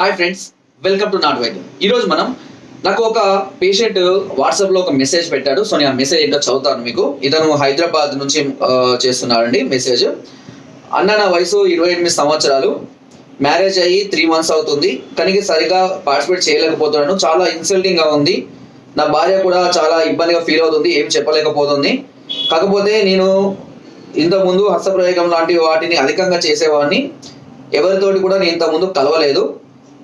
Hi friends welcome to Natu Vaidyam ఈరోజు మనం నాకు ఒక పేషెంట్ వాట్సాప్లో ఒక మెసేజ్ పెట్టాడు. సో నేను ఆ మెసేజ్ ఏంటో చదువుతాను మీకు. ఇతను హైదరాబాద్ నుంచి చేస్తున్నాడండి మెసేజ్ అన్న నా వయసు ఇరవై ఎనిమిది సంవత్సరాలు. మ్యారేజ్ అయ్యి త్రీ మంత్స్ అవుతుంది. కానీ సరిగా పార్టిసిపేట్ చేయలేకపోతున్నాను చాలా ఇన్సల్టింగ్గా ఉంది. నా భార్య కూడా చాలా ఇబ్బందిగా ఫీల్ అవుతుంది. ఏం చెప్పలేకపోతుంది. కాకపోతే నేను ఇంతకుముందు హస్తప్రయోగం లాంటి వాటిని అధికంగా చేసేవాడిని. ఎవరితోటి కూడా నేను ఇంతకుముందు కలవలేదు.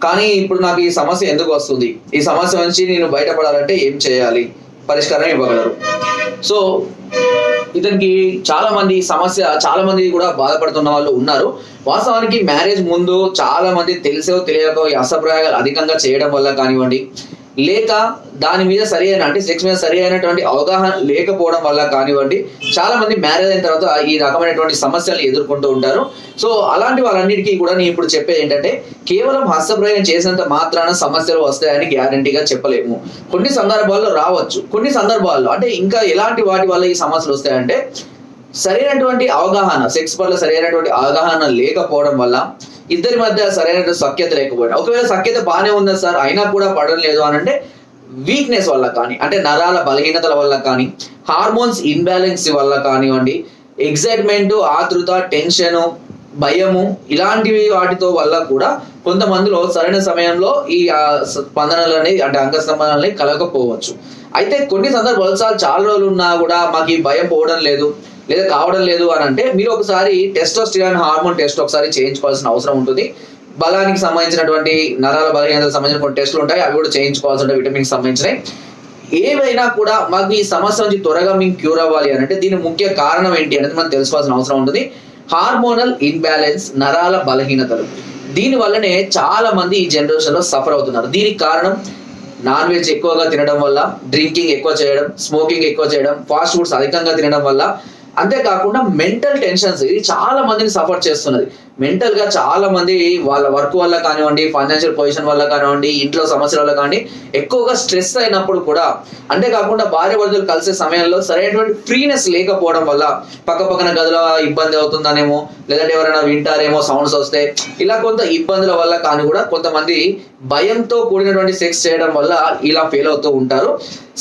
కానీ ఇప్పుడు నాకు ఈ సమస్య ఎందుకు వస్తుంది? ఈ సమస్య నుంచి నేను బయటపడాలంటే ఏం చేయాలి? పరిష్కారం ఇవ్వగలరు. సో ఇతనికి చాలా మంది సమస్య చాలా మంది కూడా బాధపడుతున్న వాళ్ళు ఉన్నారు. వాస్తవానికి మ్యారేజ్ ముందు చాలా మంది తెలిసో తెలియకో ఈ అసప్రయోగాలు అధికంగా చేయడం వల్ల కానివ్వండి లేక దాని మీద సరి అయిన అంటే సెక్స్ మీద సరి అయినటువంటి అవగాహన లేకపోవడం వల్ల కానివ్వండి చాలా మంది మ్యారేజ్ అయిన తర్వాత ఈ రకమైనటువంటి సమస్యలు ఎదుర్కొంటూ ఉంటారు. సో అలాంటి వాళ్ళన్నిటికీ కూడా నేను ఇప్పుడు చెప్పేది ఏంటంటే కేవలం హస్తప్రయోగం చేసినంత మాత్రాన సమస్యలు వస్తాయని గ్యారంటీగా చెప్పలేము. కొన్ని సందర్భాల్లో రావచ్చు. కొన్ని సందర్భాల్లో అంటే ఇంకా ఎలాంటి వాటి వల్ల ఈ సమస్యలు వస్తాయంటే సరైనటువంటి అవగాహన సెక్స్ పట్ల సరైనటువంటి అవగాహన లేకపోవడం వల్ల ఇద్దరి మధ్య సరైన సఖ్యత లేకపోవడం ఒకవేళ సఖ్యత బాగానే ఉంది సార్ అయినా కూడా పడడం లేదు అని అంటే వీక్నెస్ వల్ల కానీ అంటే నరాల బలహీనతల వల్ల కానీ హార్మోన్స్ ఇన్బ్యాలెన్స్ వల్ల కానివ్వండి ఎగ్జైట్మెంట్ ఆతృత టెన్షన్ భయము ఇలాంటివి వాటితో వల్ల కూడా కొంతమందిలో సరైన సమయంలో ఈ స్పందనలు అనేవి అంటే అంగ స్తంభనలు అనేవి కలగకపోవచ్చు. అయితే కొన్ని సందర్భాలు చాలా రోజులు ఉన్నా కూడా మాకు ఈ భయం పోవడం లేదు. లేదా కావడం లేదు అని అంటే మీరు ఒకసారి టెస్టోస్టిరాన్ హార్మోన్ టెస్ట్ ఒకసారి చేయించుకోవాల్సిన అవసరం ఉంటుంది. బలానికి సంబంధించినటువంటి నరాల బలహీనతకు సంబంధించిన కొన్ని టెస్టులు ఉంటాయి. అవి కూడా చేయించుకోవాల్సి ఉంటాయి. విటమిన్ సంబంధించినవి. ఏవైనా కూడా మాకు ఈ సమస్య నుంచి త్వరగా మేము క్యూర్ అవ్వాలి అని అంటే దీని ముఖ్య కారణం ఏంటి అనేది మనం తెలుసుకోవాల్సిన అవసరం ఉంటుంది. హార్మోనల్ ఇన్బ్యాలెన్స్ నరాల బలహీనతలు. దీని వల్లనే చాలా మంది ఈ జనరేషన్లో సఫర్ అవుతున్నారు. దీనికి కారణం నాన్ వెజ్ ఎక్కువగా తినడం వల్ల డ్రింకింగ్ ఎక్కువ చేయడం స్మోకింగ్ ఎక్కువ చేయడం ఫాస్ట్ ఫుడ్స్ అధికంగా తినడం వల్ల అంతేకాకుండా మెంటల్ టెన్షన్స్ ఇది చాలా మందిని సఫర్ చేస్తున్నది. మెంటల్గా చాలా మంది వాళ్ళ వర్క్ వల్ల కానివ్వండి ఫైనాన్షియల్ పొజిషన్ వల్ల కానివ్వండి ఇంట్లో సమస్యల వల్ల కానివ్వండి ఎక్కువగా స్ట్రెస్ అయినప్పుడు కూడా అంతేకాకుండా భార్య భర్తలు కలిసే సమయంలో సరైనటువంటి ఫ్రీనెస్ లేకపోవడం వల్ల పక్క పక్కన గదిలో ఇబ్బంది అవుతుందనేమో లేదంటే ఎవరైనా వింటారేమో సౌండ్స్ వస్తే ఇలా కొంత ఇబ్బందుల వల్ల కానీ కూడా కొంతమంది భయంతో కూడినటువంటి సెక్స్ చేయడం వల్ల ఇలా ఫెయిల్ అవుతూ ఉంటారు.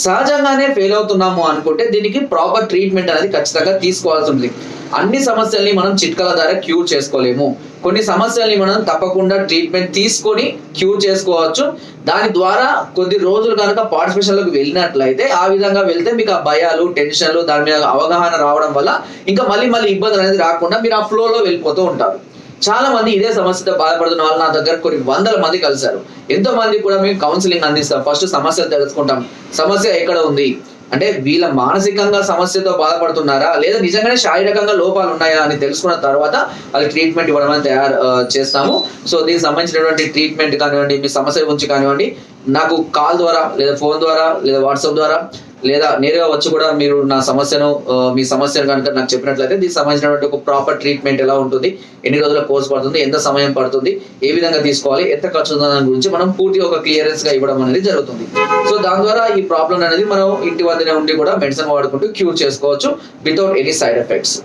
సహజంగానే ఫెయిల్ అవుతున్నాము అనుకుంటే దీనికి ప్రాపర్ ట్రీట్మెంట్ అనేది ఖచ్చితంగా తీసుకోవాల్సి ఉంటుంది. అన్ని సమస్యల్ని మనం చిట్కాల ద్వారా క్యూర్ చేసుకోలేము. కొన్ని సమస్యల్ని మనం తప్పకుండా ట్రీట్మెంట్ తీసుకొని క్యూర్ చేసుకోవచ్చు. దాని ద్వారా కొద్ది రోజులు కనుక పార్టిసిపేషన్లోకి వెళ్ళినట్లయితే ఆ విధంగా వెళ్తే మీకు ఆ భయాలు టెన్షన్లు దాని మీద అవగాహన రావడం వల్ల ఇంకా మళ్ళీ మళ్ళీ ఇబ్బందులు అనేది రాకుండా మీరు ఆ ఫ్లోలో వెళ్ళిపోతూ ఉంటారు. చాలా మంది ఇదే సమస్యతో బాధపడుతున్న వాళ్ళు నా దగ్గర కొన్ని వందల మంది కలిశారు. ఎంతో మంది కూడా మేము కౌన్సిలింగ్ అందిస్తాం ఫస్ట్ సమస్యలు తెలుసుకుంటాం. సమస్య ఎక్కడ ఉంది? అంటే వీళ్ళ మానసికంగా సమస్యతో బాధపడుతున్నారా? లేదా నిజంగానే శారీరకంగా లోపాలు ఉన్నాయా అని తెలుసుకున్న తర్వాత వాళ్ళకి ట్రీట్మెంట్ ఇవ్వడం తయారు చేస్తాము. సో దీనికి సంబంధించినటువంటి ట్రీట్మెంట్ కానివ్వండి మీ సమస్య గురించి కానివ్వండి నాకు కాల్ ద్వారా లేదా ఫోన్ ద్వారా లేదా వాట్సాప్ ద్వారా లేదా నేరుగా వచ్చి కూడా మీరు నా సమస్యను మీ సమస్యను కనుక నాకు చెప్పినట్లయితే దీనికి సంబంధించినటువంటి ఒక ప్రాపర్ ట్రీట్మెంట్ ఎలా ఉంటుంది ఎన్ని రోజుల కోర్స్ పడుతుంది ఎంత సమయం పడుతుంది ఏ విధంగా తీసుకోవాలి ఎంత ఖర్చు దాని గురించి మనం పూర్తిగా ఒక క్లియరెన్స్గా ఇవ్వడం అనేది జరుగుతుంది. సో దాని ద్వారా ఈ ప్రాబ్లం అనేది మనం ఇంటి వద్దనే ఉండి కూడా మెడిసిన్ వాడుకుంటూ క్యూర్ చేసుకోవచ్చు without any side effects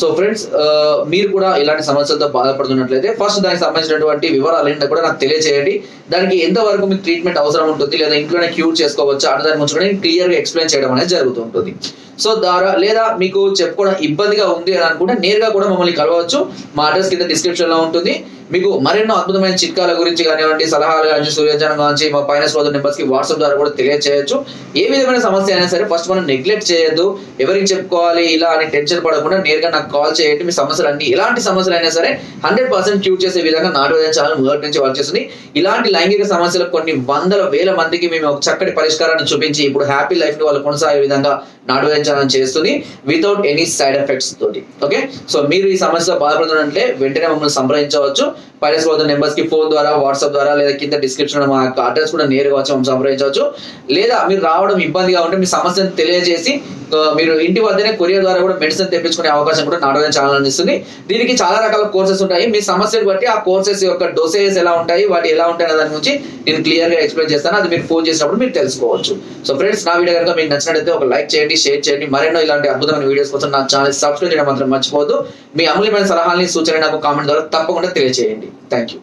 so friends uh, మీరు కూడా ఇలాంటి సమస్యలతో బాధపడుతున్నట్లయితే ఫస్ట్ దానికి సంబంధించినటువంటి వివరాలు ఏంటో కూడా నాకు తెలియజేయండి దానికి ఎంతవరకు మీకు ట్రీట్మెంట్ అవసరం ఉంటుంది లేదా ఇంట్లోనే క్యూర్ చేసుకోవచ్చా అన్న దాని గురించి కూడా నేను క్లియర్గా ఎక్స్ప్లెయిన్ చేయడం అనేది జరుగుతుంటుంది. సో ద్వారా లేదా మీకు చెప్పుకోవడం ఇబ్బందిగా ఉంది అని అనుకుంటే నేరుగా కూడా మమ్మల్ని కలవచ్చు. మా అడ్రస్ కింద డిస్క్రిప్షన్లో ఉంటుంది. మీకు మరెన్నో అద్భుతమైన చిట్కాల గురించి కానివ్వండి సలహాలు కానీ సూర్యజనం గురించి మా పైన సోదరు నెంబర్స్కి వాట్సాప్ ద్వారా కూడా తెలియచేయచ్చు. ఏ విధమైన సమస్య అయినా సరే ఫస్ట్ మనం నెగ్లెక్ట్ చేయొద్దు. ఎవరికి చెప్పుకోవాలి ఇలా అని టెన్షన్ పడకుండా నేరుగా నాకు కాల్ చేయండి. మీ సమస్యలు అన్ని ఎలాంటి సమస్యలు అయినా సరే హండ్రెడ్ పర్సెంట్ క్యూర్ చేసే విధంగా నాటు ఛానల్ మొదటి నుంచి వర్క్ చేస్తుంది. ఇలాంటి లైంగిక సమస్యలకు కొన్ని వందల వేల మందికి మేము ఒక చక్కటి పరిష్కారాన్ని చూపించి ఇప్పుడు హ్యాపీ లైఫ్ని వాళ్ళు కొనసాగే విధంగా నాటు ఛానల్ చేస్తుంది వితౌట్ ఎనీ సైడ్ ఎఫెక్ట్స్ తోటి. ఓకే? సో మీరు ఈ సమస్య బాధపడుతున్నట్లే వెంటనే మమ్మల్ని సంప్రదించవచ్చు. పైన సోదరు నెంబర్స్కి ఫోన్ ద్వారా వాట్సాప్ ద్వారా లేదా కింద డిస్క్రిప్షన్ మా యొక్క అడ్రస్ కూడా నేరుగా వచ్చి మమ్మల్ని సంప్రదించవచ్చు. లేదా మీరు రావడం ఇబ్బందిగా ఉంటే మీ సమస్యను తెలియజేసి మీరు ఇంటి వద్దనే కొరియర్ ద్వారా కూడా మెడిసిన్ తెప్పించుకునే అవకాశం కూడా నాటోజన్ ఛానల్ అందిస్తుంది. దీనికి చాలా రకాల కోర్సెస్ ఉంటాయి. మీ సమస్యను బట్టి ఆ కోర్సెస్ యొక్క డోసేజెస్ ఎలా ఉంటాయి వాటి ఎలా ఉంటాయి అనే దాని గురించి నేను క్లియర్గా ఎక్స్ప్లెయిన్ చేస్తాను. అది మీరు ఫోన్ చేసినప్పుడు మీరు తెలుసుకోవచ్చు. సో ఫ్రెండ్స్ నా వీడియో కనుక మీకు నచ్చినట్లయితే ఒక లైక్ చేయండి షేర్ చేయండి. మరెన్నో ఇలాంటి అద్భుతమైన వీడియోస్ కోసం నా ఛానల్ సబ్స్క్రైబ్ చేయడం మాత్రం మర్చిపోవద్దు. మీ అమూల్యమైన సలహాలని సూచనలు నాకు కామెంట్ ద్వారా తప్పకుండా తెలియజేయండి చేయండి. Thank you